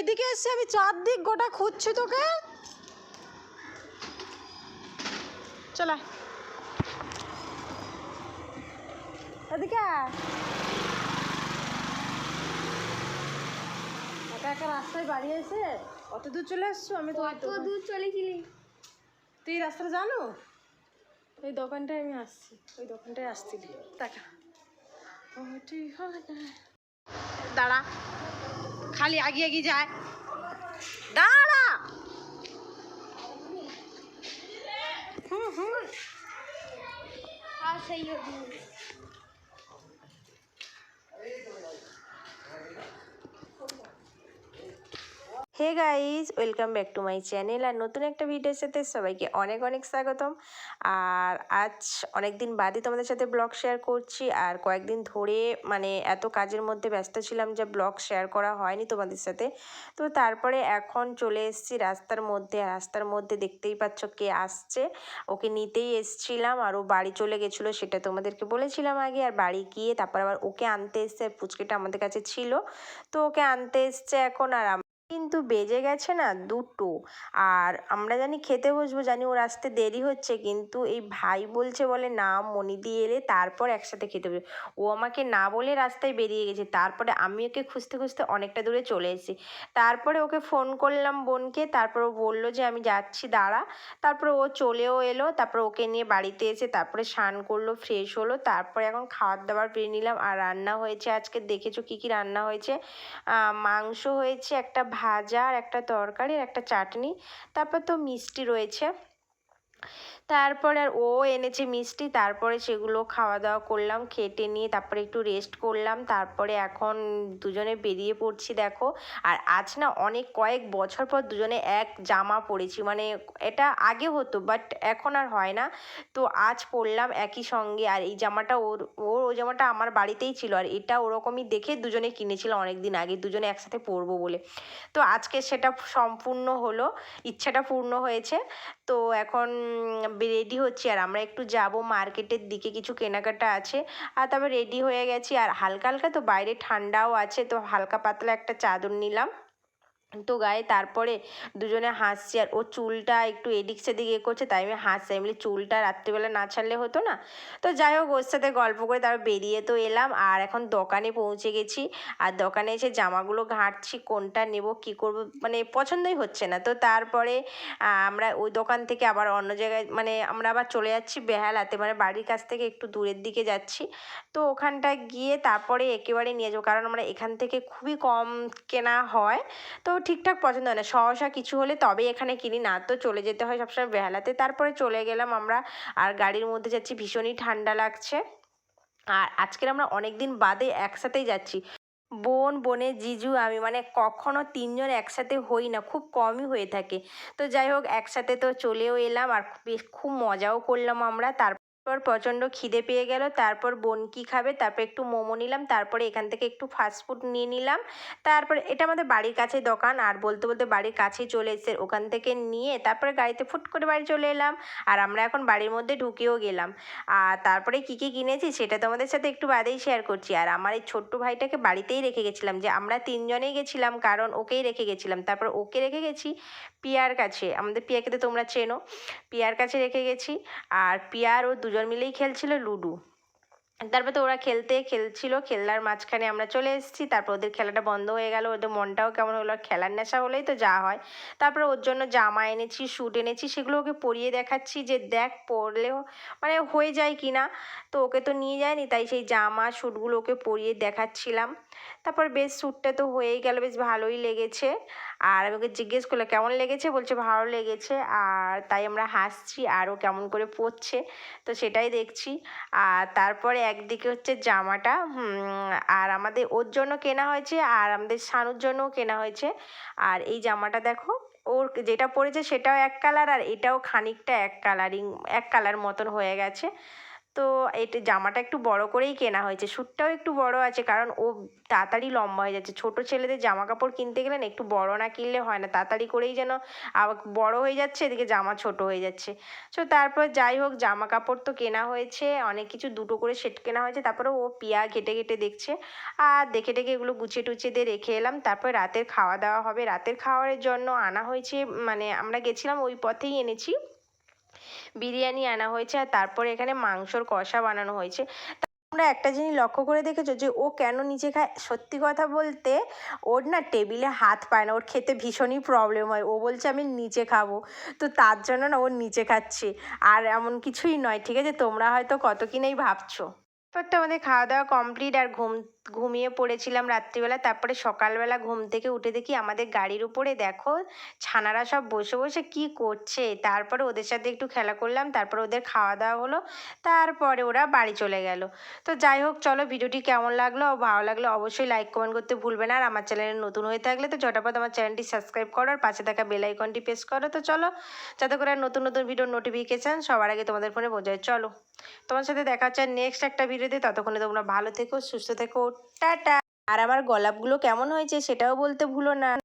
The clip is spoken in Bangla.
এদিকে এসে আমি চারদিক গোটা খুঁজছি তোকে। চলা এদিকে আয়। একা একা রাস্তায় বাড়ি এসে অত দূর চলে আসছো আমি তো দূর চলেছিলি। তুই রাস্তাটা জানো? ওই দোকানটায় আমি আসছি। ওই দোকানটায় আসছিলি। টাকা দাঁড়া। খালি আগিয়ে এগিয়ে যায় দাঁড়া হুম হুম আর সেই hey guys welcome back to my channel আর নতুন একটা ভিডিওর সাথে সবাইকে অনেক অনেক স্বাগতম। আর আজ অনেক দিন বাদে তোমাদের সাথে ব্লগ শেয়ার করছি আর কয়েকদিন ধরে মানে এত কাজের মধ্যে ব্যস্ত ছিলাম যে ব্লগ শেয়ার করা হয়নি তোমাদের সাথে। তো তারপরে এখন চলে এসেছি রাস্তার মধ্যে। রাস্তার মধ্যে দেখতেই পাচ্ছ কে আসছে। ওকে নিতেই এসছিলাম আর ও বাড়ি চলে গেছিল সেটা তোমাদেরকে বলেছিলাম আগে। আর বাড়ি গিয়ে তারপর আবার ওকে আনতে এসছে, আর পুচকেটা আমাদের কাছে ছিল। তো ওকে আনতে এসছে এখন আর কিন্তু বেজে গেছে না দুটো। আর আমরা জানি খেতে বসবো, জানি ওর আসতে দেরি হচ্ছে, কিন্তু এই ভাই বলছে বলে, না মনিদি এলে তারপর একসাথে খেতে বসবো। ও আমাকে না বলে রাস্তায় বেরিয়ে গেছে। তারপরে আমি ওকে খুঁজতে খুঁজতে অনেকটা দূরে চলে এসেছি। তারপরে ওকে ফোন করলাম বোনকে, তারপর ও বলল যে, আমি যাচ্ছি, দাঁড়া। তারপরে ও চলেও এলো, তারপর ওকে নিয়ে বাড়িতে এসে তারপরে স্নান করল, ফ্রেশ হলো, তারপরে এখন খাবার দাবার পেয়ে নিলাম। আর রান্না হয়েছে আজকে, দেখেছ কী কী রান্না হয়েছে? মাংস হয়েছে, একটা ভাজা আর একটা তরকারি একটা চাটনি। তারপর তো মিষ্টি রয়েছে। তারপরে আর ও এনেছে মিষ্টি, তারপরে সেগুলো খাওয়া দাওয়া করলাম, খেটে নিয়ে তারপরে একটু রেস্ট করলাম, তারপরে এখন দুজনে বেরিয়ে পড়ছি দেখো। আর আজ না অনেক কয়েক বছর পর দুজনে এক জামা পরেছি মানে এটা আগে হতো বাট এখন আর হয় না। তো আজ পরলাম একই সঙ্গে, আর এই জামাটা ওর ওর, ওই জামাটা আমার বাড়িতেই ছিল, আর এটা ওরকমই দেখে দুজনে কিনেছিল অনেক দিন আগে, দুজনে একসাথে পরবো বলে। তো আজকে সেটা সম্পূর্ণ হলো, ইচ্ছাটা পূর্ণ হয়েছে। তো এখন রেডি হচ্ছি। আর আমরা একটু যাব মার্কেটের দিকে, কিছু কেনাকাটা আছে। আর তারপর রেডি হয়ে গেছি। আর হালকা হালকা তো বাইরে ঠান্ডাও আছে, তো হালকা পাতলা একটা চাদর নিলাম। তো গায়ে তারপরে দুজনে হাসছি আর ও চুলটা একটু এদিক সেদিক এ করছে, তাই আমি হাসছি। আমি চুলটা রাত্রিবেলা না ছাড়লে হতো না? তো যাই হোক, ওর সাথে গল্প করে তারপর বেরিয়ে তো এলাম আর এখন দোকানে পৌঁছে গেছি। আর দোকানে এসে জামাগুলো ঘাঁটছি, কোনটা নেব, কি করব মানে পছন্দই হচ্ছে না। তো তারপরে আমরা ওই দোকান থেকে আবার অন্য জায়গায় মানে আমরা আবার চলে যাচ্ছি বেহালাতে মানে বাড়ির কাছ থেকে একটু দূরের দিকে যাচ্ছি। তো ওখানটায় গিয়ে তারপরে একেবারে নিয়ে যাব, কারণ আমরা এখান থেকে খুবই কম কেনা হয়। তো ঠিকঠাক পছন্দ হয় না। সহসা কিছু হলে তবেই এখানে কিনি। না তো চলে যেতে হয় সবসময় বেহালাতে। তারপরে চলে গেলাম আমরা আর গাড়ির মধ্যে যাচ্ছি। ভীষণই ঠান্ডা লাগছে। আর আজকের আমরা অনেক দিন বাদে একসাথেই যাচ্ছি। বোন, বোনে, জিজু, আমি মানে কখনো তিনজন একসাথে হই না। খুব কমই হয়ে থাকে। তো যাই হোক, একসাথে তো চলেও এলাম আর বেশ খুব মজাও করলাম আমরা। তারপর প্রচণ্ড খিদে পেয়ে গেল। তারপর বোন কী খাবে? তারপর একটু মোমো নিলাম, তারপরে এখান থেকে একটু ফাস্টফুড নিয়ে নিলাম। তারপরে এটা আমাদের বাড়ির কাছে দোকান, আর বলতে বলতে বাড়ির কাছেই চলে এসেছে। ওখান থেকে নিয়ে তারপরে গাড়িতে ফুট করে বাড়ি চলে এলাম, আর আমরা এখন বাড়ির মধ্যে ঢুকেও গেলাম। আর তারপরে কী কী কিনেছি সেটা তোমাদের সাথে একটু বাদেই শেয়ার করছি। আর আমার এই ছোট্ট ভাইটাকে বাড়িতেই রেখে গেছিলাম যে আমরা তিনজনেই গেছিলাম, কারণ ওকেই রেখে গেছিলাম। তারপর ওকে রেখে গেছি পিয়ার কাছে। আমাদের পিয়াকে তো তোমরা চেনো। পিয়ার কাছে রেখে গেছি। আর পিয়ার ও দুজন মিলেই খেলছিল লুডু। তারপর তো ওরা খেলতে খেলছিল খেলার মাঝখানে আমরা চলে এসেছি, তারপর ওদের খেলাটা বন্ধ হয়ে গেল, ওদের মনটাও কেমন হলো, আর খেলার নেশা হলেই তো যা হয়। তারপরে ওর জন্য জামা এনেছি স্যুট এনেছি, সেগুলো ওকে পরিয়ে দেখাচ্ছি যে দেখ পরলেও মানে হয়ে যায় কি না। তো ওকে তো নিয়ে যায়নি, তাই সেই জামা স্যুটগুলো ওকে পরিয়ে দেখাচ্ছিলাম। তারপর বেশ স্যুটটা তো হয়েই গেল, বেশ ভালোই লেগেছে। আর আমি ওকে জিজ্ঞেস করলাম, কেমন লেগেছে? বলছে, ভালো লেগেছে। আর তাই আমরা হাসছি আরও কেমন করে পরছে, তো সেটাই দেখছি। আর তারপরে একদিকে হচ্ছে জামাটা আর আমাদের ওর জন্য কেনা হয়েছে আর আমাদের শানুর জন্যও কেনা হয়েছে। আর এই জামাটা দেখো, ওর যেটা পরেছে সেটাও এক কালার আর এটাও খানিকটা এক কালারিং, এক কালার মতন হয়ে গেছে। তো এটা জামাটা একটু বড় করেই কেনা হয়েছে। শ্যুটটাও একটু বড় আছে, কারণ ও তাড়াতাড়ি লম্বা হয়ে যাচ্ছে। ছোট ছেলেদের জামা কাপড় কিনতে গেলে না একটু বড় না কিনলে হয় না। তাড়াতাড়ি করেই যেন আবার বড় হয়ে যাচ্ছে, এদিকে জামা ছোট হয়ে যাচ্ছে। তো তারপর যাই হোক জামা কাপড় তো কেনা হয়েছে, অনেক কিছু দুটো করে সেট কেনা হয়েছে। তারপরে ও পিয়া ঘেটে ঘেটে দেখছে। আর দেখে দেখে এগুলো গুছিয়ে টুচিয়ে দিয়ে রেখে এলাম। তারপর রাতের খাওয়া দাওয়া হবে। রাতের খাওয়ারের জন্য আনা হয়েছে মানে আমরা গেছিলাম ওই পথেই এনেছি। বিরিয়ানি আনা হয়েছে আর তারপরে এখানে মাংসর কষা বানানো হয়েছে। তোমরা একটা জিনিস লক্ষ্য করে দেখেছ যে ও কেন নিজে খায়? সত্যি কথা বলতে ওর না টেবিলে হাত পায় না, ওর খেতে ভীষণই প্রবলেম হয়। ও বলছে, আমি নিচে খাব। তো তার জন্য না ওর নিচে খাচ্ছে। আর এমন কিছুই নয়, ঠিক আছে? তোমরা হয়তো কত কি নেই ভাবছ। তো আমাদের খাওয়া দাওয়া কমপ্লিট আর ঘুম, ঘুমিয়ে পড়েছিলাম রাত্রিবেলা। তারপরে সকালবেলা ঘুম থেকে উঠে দেখি আমাদের গাড়ির উপরে দেখো ছানারা সব বসে বসে কি করছে? তারপরে ওদের সাথে একটু খেলা করলাম, তারপরে ওদের খাওয়া দাওয়া হলো, তারপরে ওরা বাড়ি চলে গেল। তো যাই হোক, চলো ভিডিওটি কেমন লাগল ভালো লাগল অবশ্যই লাইক কমেন্ট করতে ভুলবে না। আর আমার চ্যানেলে নতুন হয়ে থাকলে তো ঝটাপট আমার চ্যানেলটি সাবস্ক্রাইব করো আর পাশে থাকা বেল আইকনটি প্রেস করো। তো চলো, যাতে করে নতুন নতুন ভিডিওর নোটিফিকেশান সবার আগে তোমাদের ফোনে বোঝায় চলো, তোমার সাথে দেখা হচ্ছে নেক্সট একটা ভিডিওতে ততক্ষণে তোমরা ভালো থেকো, সুস্থ থেকো, টাটা। আর আমার গোলাপগুলো কেমন হয়েছে সেটাও বলতে ভুলো না।